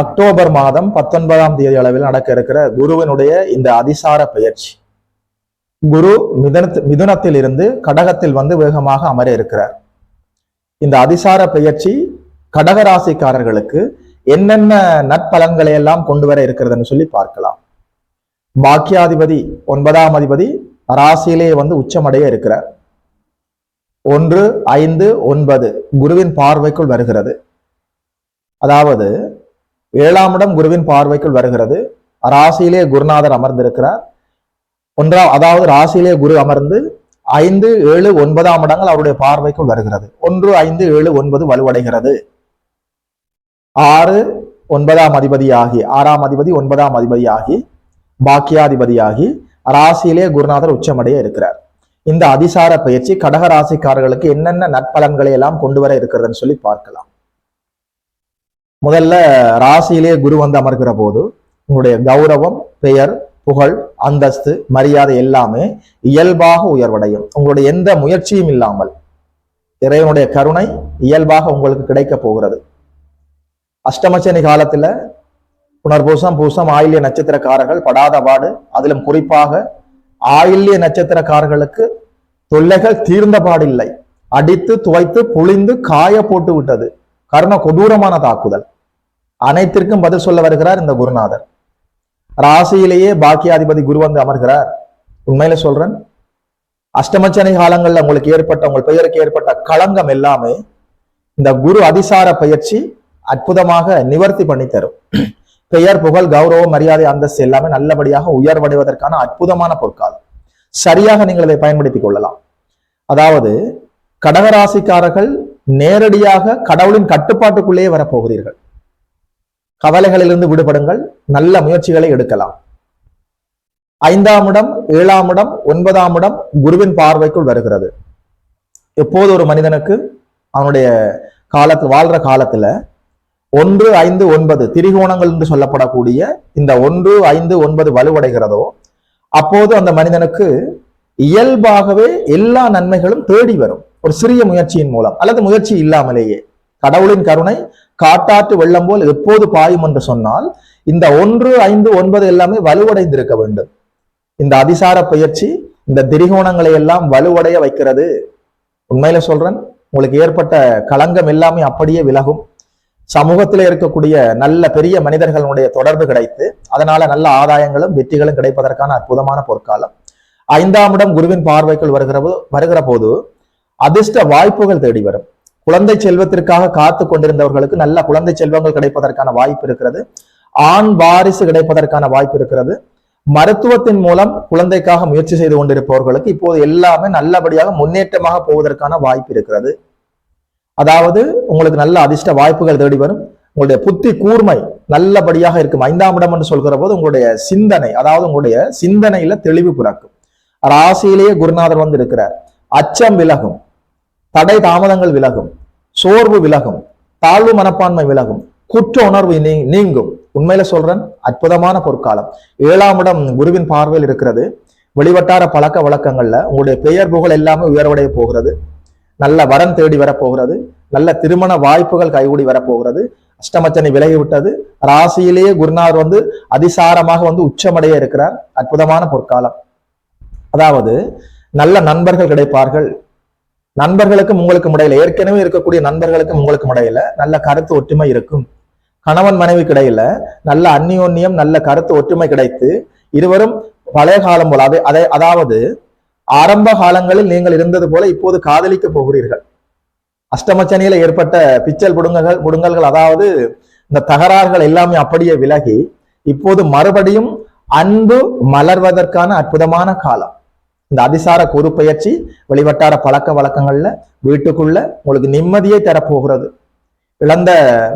October மாதம் பத்தொன்பதாம் தேதி அளவில் நடக்க இருக்கிற குருவினுடைய இந்த அதிசார பெயர்ச்சி. குரு மிதனத் மிதுனத்தில் இருந்து கடகத்தில் வந்து வேகமாக அமர இருக்கிறார். இந்த அதிசார பெயர்ச்சி கடக ராசிக்காரர்களுக்கு என்னென்ன நற்பலன்களை எல்லாம் கொண்டு வர இருக்கிறதுன்னு சொல்லி பார்க்கலாம். பாக்கியாதிபதி ஒன்பதாம் அதிபதி ராசியிலே வந்து உச்சமடைய இருக்கிறார். ஒன்று ஐந்து ஒன்பது குருவின் பார்வைக்குள் வருகிறது. அதாவது ஏழாம் இடம் குருவின் பார்வைக்குள் வருகிறது. ராசியிலே குருநாதர் அமர்ந்திருக்கிறார். ஒன்றாம் அதாவது ராசியிலே குரு அமர்ந்து ஐந்து ஏழு ஒன்பதாம் இடங்கள் அவருடைய பார்வைக்குள் வருகிறது. ஒன்று ஐந்து ஏழு ஒன்பது வலுவடைகிறது. ஆறு ஒன்பதாம் அதிபதியாகி ஆறாம் அதிபதி ஒன்பதாம் அதிபதியாகி பாக்கியாதிபதியாகி ராசியிலே குருநாதர் உச்சமடைய இருக்கிறார். இந்த அதிசார பயிற்சி கடக ராசிக்காரர்களுக்கு என்னென்ன நற்பலன்களை எல்லாம் கொண்டு வர இருக்கிறதுன்னு சொல்லி பார்க்கலாம். முதல்ல ராசியிலே குரு வந்து அமர்கிற போது உங்களுடைய கௌரவம் பெயர் புகழ் அந்தஸ்து மரியாதை எல்லாமே இயல்பாக உயர்வடையும். உங்களுடைய எந்த முயற்சியும் இல்லாமல் இறைவனுடைய கருணை இயல்பாக உங்களுக்கு கிடைக்க போகிறது. அஷ்டமச்சனி காலத்துல புனர்பூசம் பூசம் ஆயில்ய நட்சத்திரக்காரர்கள் படாத பாடு அதிலும் குறிப்பாக ஆயில்ய நட்சத்திரக்காரர்களுக்கு தொல்லைகள் தீர்ந்த பாடில்லை. அடித்து துவைத்து புளிந்து காய போட்டு விட்டது. கர்ண கொடூரமான தாக்குதல் அனைத்திற்கும் பதில் சொல்ல வருகிறார் இந்த குருநாதர். ராசியிலேயே பாக்கியாதிபதி குரு வந்து அமர்கிறார். உண்மையில சொல்றேன் அஷ்டமச்சனை காலங்கள்ல உங்களுக்கு ஏற்பட்ட உங்கள் பெயருக்கு ஏற்பட்ட களங்கம் எல்லாமே இந்த குரு அதிசார பயிற்சி அற்புதமாக நிவர்த்தி பண்ணி தரும். பெயர் புகழ் கௌரவம் மரியாதை அந்தஸ்து எல்லாமே நல்லபடியாக உயர்வடைவதற்கான அற்புதமான பொற்காலம். சரியாக நீங்கள் இதை பயன்படுத்திக் கொள்ளலாம். அதாவது கடகராசிக்காரர்கள் நேரடியாக கடவுளின் கட்டுப்பாட்டுக்குள்ளேயே வரப்போகிறீர்கள். கவலைகளிலிருந்து விடுபடுங்கள். நல்ல முயற்சிகளை எடுக்கலாம். ஐந்தாம் இடம் ஏழாம் இடம் ஒன்பதாம் இடம் குருவின் பார்வைக்குள் வருகிறது. எப்போது ஒரு மனிதனுக்கு அவனுடைய காலத்தில் வாழ்ற காலத்துல ஒன்று ஐந்து ஒன்பது திரிகோணங்கள் என்று சொல்லப்படக்கூடிய இந்த ஒன்று ஐந்து ஒன்பது வலுவடைகிறதோ அப்போது அந்த மனிதனுக்கு இயல்பாகவே எல்லா நன்மைகளும் தேடி வரும். ஒரு சிறிய முயற்சியின் மூலம் அல்லது முயற்சி இல்லாமலேயே. கடவுளின் கருணை காட்டாற்று வெள்ளம் போல் எப்போது பாயும் என்று சொன்னால் இந்த ஒன்று ஐந்து ஒன்பது எல்லாமே வலுவடைந்திருக்க வேண்டும். இந்த அதிசார பயிற்சி இந்த திரிகோணங்களை எல்லாம் வலுவடைய வைக்கிறது. உண்மையில சொல்றேன் உங்களுக்கு ஏற்பட்ட களங்கம் எல்லாமே அப்படியே விலகும். சமூகத்தில் இருக்கக்கூடிய நல்ல பெரிய மனிதர்களுடைய தொடர்பு கிடைத்து அதனால நல்ல ஆதாயங்களும் வெற்றிகளும் கிடைப்பதற்கான அற்புதமான பொற்காலம். ஐந்தாம் இடம் குருவின் பார்வைக்குள் வருகிற வருகிற போது அதிர்ஷ்ட வாய்ப்புகள் தேடி வரும். குழந்தை செல்வத்திற்காக காத்து கொண்டிருந்தவர்களுக்கு நல்ல குழந்தை செல்வங்கள் கிடைப்பதற்கான வாய்ப்பு இருக்கிறது. ஆண் வாரிசு கிடைப்பதற்கான வாய்ப்பு இருக்கிறது. மருத்துவத்தின் மூலம் குழந்தைக்காக முயற்சி செய்து கொண்டிருப்பவர்களுக்கு இப்போது எல்லாமே நல்லபடியாக முன்னேற்றமாக போவதற்கான வாய்ப்பு இருக்கிறது. அதாவது உங்களுக்கு நல்ல அதிர்ஷ்ட வாய்ப்புகள் தேடி வரும். உங்களுடைய புத்தி கூர்மை நல்லபடியாக இருக்கும். ஐந்தாம் இடம் என்று சொல்கிற போது உங்களுடைய சிந்தனை அதாவது உங்களுடைய சிந்தனையில தெளிவு பிறக்கும். ராசியிலேயே குருநாதர் வந்து இருக்கிறார். அச்சம் விலகும். தடை தாமதங்கள் விலகும் சோர்வு விலகும் தாழ்வு மனப்பான்மை விலகும் குற்ற உணர்வு நீங்கும். உண்மையில சொல்றேன் அற்புதமான பொற்காலம். ஏழாம் இடம் குருவின் பார்வையில் இருக்கிறது. வெளிவட்டார பழக்க வழக்கங்கள்ல உங்களுடைய பெயர் புகழ் எல்லாமே உயர்வடைய போகிறது. நல்ல வரன் தேடி வரப்போகிறது. நல்ல திருமண வாய்ப்புகள் கைகூடி வரப்போகிறது. அஷ்டமச்சனை விலகி விட்டது ராசியிலேயே குருநார் வந்து அதிசாரமாக வந்து உச்சமடைய இருக்கிறார். அற்புதமான பொற்காலம். அதாவது நல்ல நண்பர்கள் கிடைப்பார்கள். நண்பர்களுக்கும் உங்களுக்கும் இடையில ஏற்கனவே இருக்கக்கூடிய நண்பர்களுக்கும் உங்களுக்கும் இடையில நல்ல கருத்து ஒற்றுமை இருக்கும். கணவன் மனைவிக்கு இடையில நல்ல அந்நியோன்யம் நல்ல கருத்து ஒற்றுமை கிடைத்து இருவரும் பழைய காலம் போல அதை அதை அதாவது ஆரம்ப காலங்களில் நீங்கள் இருந்தது போல இப்போது காதலிக்க போகிறீர்கள். அஷ்டமச்சனியில ஏற்பட்ட பிச்சல் புடுங்கல்கள் புடுங்கல்கள் அதாவது இந்த தகராறுகள் எல்லாமே அப்படியே விலகி இப்போது மறுபடியும் அன்பு மலர்வதற்கான அற்புதமான காலம். இந்த அதிசார குரு பயிற்சி வெளிவட்டார பழக்க வழக்கங்கள்ல வீட்டுக்குள்ள உங்களுக்கு நிம்மதியை தரப்போகிறது. இழந்த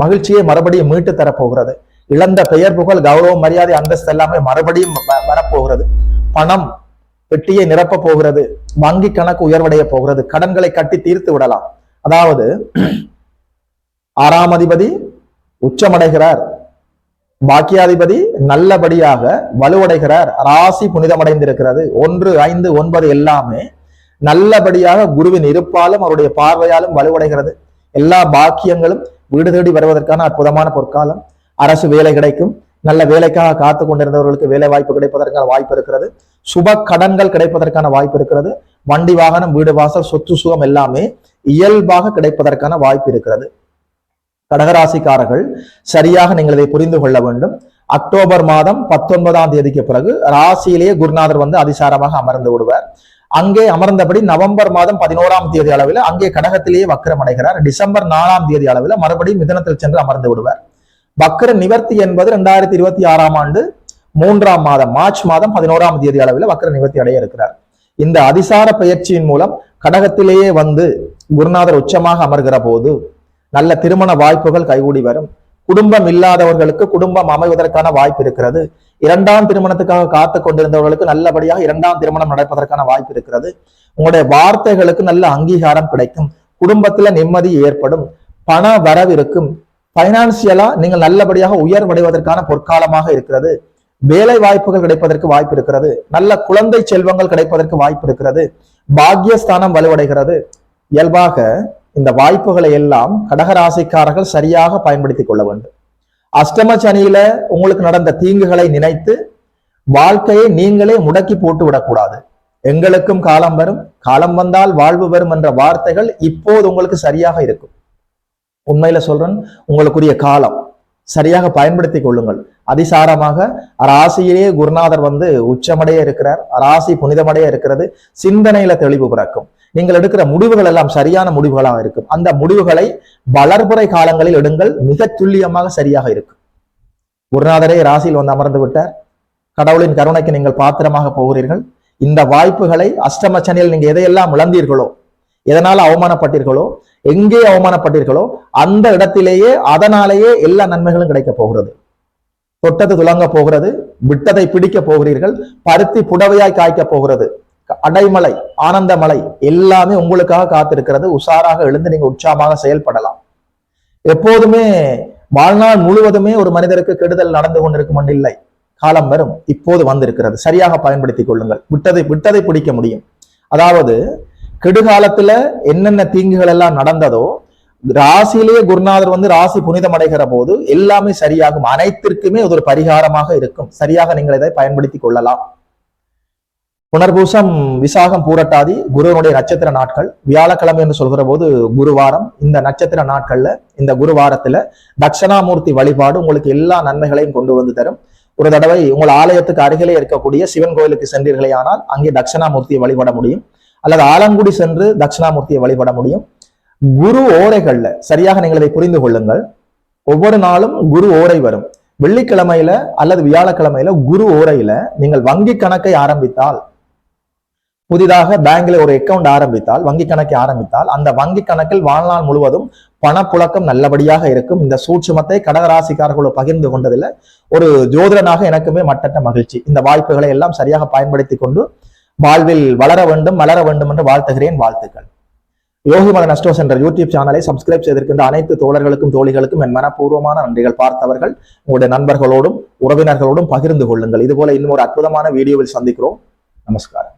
மகிழ்ச்சியை மறுபடியும் மீட்டு தரப்போகிறது. இழந்த பெயர் புகழ் கௌரவம் மரியாதை அந்தஸ்து எல்லாமே மறுபடியும் வரப்போகிறது. பணம் பெட்டியை நிரப்ப போகிறது. வங்கி கணக்கு உயர்வடைய போகிறது. கடன்களை கட்டி தீர்த்து விடலாம். அதாவது ஆறாம் அதிபதி உச்சமடைகிறார். பாக்கியாதிபதி நல்லபடியாக வலுவடைகிறார். ராசி புனிதமடைந்திருக்கிறது. ஒன்று ஐந்து ஒன்பது எல்லாமே நல்லபடியாக குருவின் இருப்பாலும் அவருடைய பார்வையாலும் வலுவடைகிறது. எல்லா பாக்கியங்களும் வீடு தேடி வருவதற்கான அற்புதமான பொற்காலம். அரசு வேலை கிடைக்கும். நல்ல வேலைக்காக காத்து கொண்டிருந்தவர்களுக்கு வேலை வாய்ப்பு கிடைப்பதற்கான வாய்ப்பு இருக்கிறது. சுப கடன்கள் கிடைப்பதற்கான வாய்ப்பு இருக்கிறது. வண்டி வாகனம் வீடு வாசல் சொத்து சுகம் எல்லாமே இயல்பாக கிடைப்பதற்கான வாய்ப்பு இருக்கிறது. கடகராசிக்காரர்கள் சரியாக நீங்கள் இதை புரிந்து கொள்ள வேண்டும். அக்டோபர் மாதம் பத்தொன்பதாம் தேதிக்கு பிறகு ராசியிலேயே குருநாதர் வந்து அதிசாரமாக அமர்ந்து விடுவார். அங்கே அமர்ந்தபடி நவம்பர் மாதம் பதினோராம் தேதி அளவில் அங்கே கடகத்திலேயே வக்கரம் அடைகிறார். டிசம்பர் நாலாம் தேதி அளவில் மறுபடியும் மிதனத்தில் சென்று அமர்ந்து விடுவார். வக்கர நிவர்த்தி என்பது ரெண்டாயிரத்தி இருபத்தி ஆறாம் ஆண்டு மூன்றாம் மாதம் மார்ச் மாதம் பதினோராம் தேதி அளவில் வக்கர நிவர்த்தி அடைய இருக்கிறார். இந்த அதிசார பயிற்சியின் மூலம் கடகத்திலேயே வந்து குருநாதர் உச்சமாக அமர்கிற போது நல்ல திருமண வாய்ப்புகள் கைகூடி வரும். குடும்பம் இல்லாதவர்களுக்கு குடும்பம் அமைவதற்கான வாய்ப்பு இருக்கிறது. இரண்டாம் திருமணத்துக்காக காத்து கொண்டிருந்தவர்களுக்கு நல்லபடியாக இரண்டாம் திருமணம் நடப்பதற்கான வாய்ப்பு இருக்கிறது. உங்களுடைய வார்த்தைகளுக்கு நல்ல அங்கீகாரம் கிடைக்கும். குடும்பத்துல நிம்மதி ஏற்படும். பண வரவு இருக்கும். பைனான்சியலா நீங்கள் நல்லபடியாக உயர்வடைவதற்கான பொற்காலமாக இருக்கிறது. வேலை வாய்ப்புகள் கிடைப்பதற்கு வாய்ப்பு இருக்கிறது. நல்ல குழந்தை செல்வங்கள் கிடைப்பதற்கு வாய்ப்பு இருக்கிறது. பாக்கியஸ்தானம் வலுவடைகிறது. இயல்பாக இந்த வாய்ப்புகளை எல்லாம் கடகராசிக்காரர்கள் சரியாக பயன்படுத்திக் கொள்ள வேண்டும். அஷ்டம சனியில உங்களுக்கு நடந்த தீங்குகளை நினைத்து வாழ்க்கையை நீங்களே முடக்கி போட்டு விடக்கூடாது. எங்களுக்கும் காலம் வரும் காலம் வந்தால் வாழ்வு வரும் என்ற வார்த்தைகள் இப்போது உங்களுக்கு சரியாக இருக்கும். உண்மையில சொல்றேன் உங்களுக்குரிய காலம் சரியாக பயன்படுத்திக் கொள்ளுங்கள். அதிசாரமாக ராசியிலேயே குருநாதர் வந்து உச்சமடைய இருக்கிறார் ராசி புனிதமடைய இருக்கிறது சிந்தனையில தெளிவு பிறக்கும். நீங்கள் எடுக்கிற முடிவுகள் எல்லாம் சரியான முடிவுகளாக இருக்கும். அந்த முடிவுகளை வளர்புறை காலங்களில் எடுங்கள். மிக துல்லியமாக சரியாக இருக்கும். குருநாதரே ராசியில் வந்து அமர்ந்து விட்டார். கடவுளின் கருணைக்கு நீங்கள் பாத்திரமாக போகிறீர்கள். இந்த வாய்ப்புகளை அஷ்டம சனியில் நீங்க எதையெல்லாம் இழந்தீர்களோ எதனால அவமானப்பட்டீர்களோ எங்கே அவமானப்பட்டீர்களோ அந்த இடத்திலேயே அதனாலேயே எல்லா நன்மைகளும் கிடைக்க போகிறது. தொட்டது துலங்க போகிறது. விட்டதை பிடிக்க போகிறீர்கள். பருத்தி புடவையாய் காய்க்க போகிறது. அடைமலை ஆனந்தமலை எல்லாமே உங்களுக்காக காத்திருக்கிறது. உஷாராக எழுந்து நீங்க உற்சாகமாக செயல்படலாம். எப்போதுமே வாழ்நாள் முழுவதுமே ஒரு மனிதருக்கு கெடுதல் நடந்து கொண்டிருக்கும் இல்லை. காலம் வரும் இப்போது வந்திருக்கிறது. சரியாக பயன்படுத்திக் கொள்ளுங்கள். விட்டதை விட்டதை பிடிக்க முடியும். அதாவது கெடுகாலத்துல என்னென்ன தீங்குகள் எல்லாம் நடந்ததோ ராசியிலேயே குருநாதர் வந்து ராசி புனிதம் அடைகிற போது எல்லாமே சரியாகும். அனைத்திற்குமே அது ஒரு பரிகாரமாக இருக்கும். சரியாக நீங்கள் இதை பயன்படுத்திக் கொள்ளலாம். புனர்பூசம் விசாகம் பூரட்டாதி குருவனுடைய நட்சத்திர நாட்கள். வியாழக்கிழமை என்று சொல்கிற போது குருவாரம். இந்த நட்சத்திர நாட்கள்ல இந்த குருவாரத்துல தட்சணாமூர்த்தி வழிபாடு உங்களுக்கு எல்லா நன்மைகளையும் கொண்டு வந்து தரும். ஒரு தடவை உங்கள் ஆலயத்துக்கு அருகிலே இருக்கக்கூடிய சிவன் கோயிலுக்கு சென்றீர்களே ஆனால் அங்கே தட்சிணாமூர்த்தியை வழிபட முடியும். அல்லது ஆலங்குடி சென்று தட்சிணாமூர்த்தியை வழிபட முடியும். குரு ஓரைகள்ல சரியாக நீங்கள் இதை புரிந்து கொள்ளுங்கள். ஒவ்வொரு நாளும் குரு ஓரை வரும். வெள்ளிக்கிழமையில அல்லது வியாழக்கிழமையில குரு ஓரையில நீங்கள் வங்கி கணக்கை ஆரம்பித்தால் புதிதாக பேங்க்ல ஒரு அக்கவுண்ட் ஆரம்பித்தால் வங்கி கணக்கை ஆரம்பித்தால் அந்த வங்கி கணக்கில் வாழ்நாள் முழுவதும் பணப்புழக்கம் நல்லபடியாக இருக்கும். இந்த சூட்சுமத்தை கடகராசிக்காரர்களோடு பகிர்ந்து கொண்டதில் ஒரு ஜோதிடனாக எனக்குமே மட்டற்ற மகிழ்ச்சி. இந்த வாய்ப்புகளை எல்லாம் சரியாக பயன்படுத்தி கொண்டு வாழ்வில் வளர வேண்டும் மலர வேண்டும் என்று வாழ்த்துகிறேன். வாழ்த்துக்கள். யோகி மத நஸ்டோஸ் என்ற யூடியூப் சேனலை சப்ஸ்கிரைப் செய்திருக்கின்ற அனைத்து தோழர்களுக்கும் தோழிகளுக்கும் என் மனப்பூர்வமான நன்றிகள் பார்த்தவர்கள். உங்களுடைய நண்பர்களோடும் உறவினர்களோடும் பகிர்ந்து கொள்ளுங்கள். இதுபோல இன்னும் ஒரு அற்புதமான வீடியோவில் சந்திக்கிறோம். நமஸ்காரம்.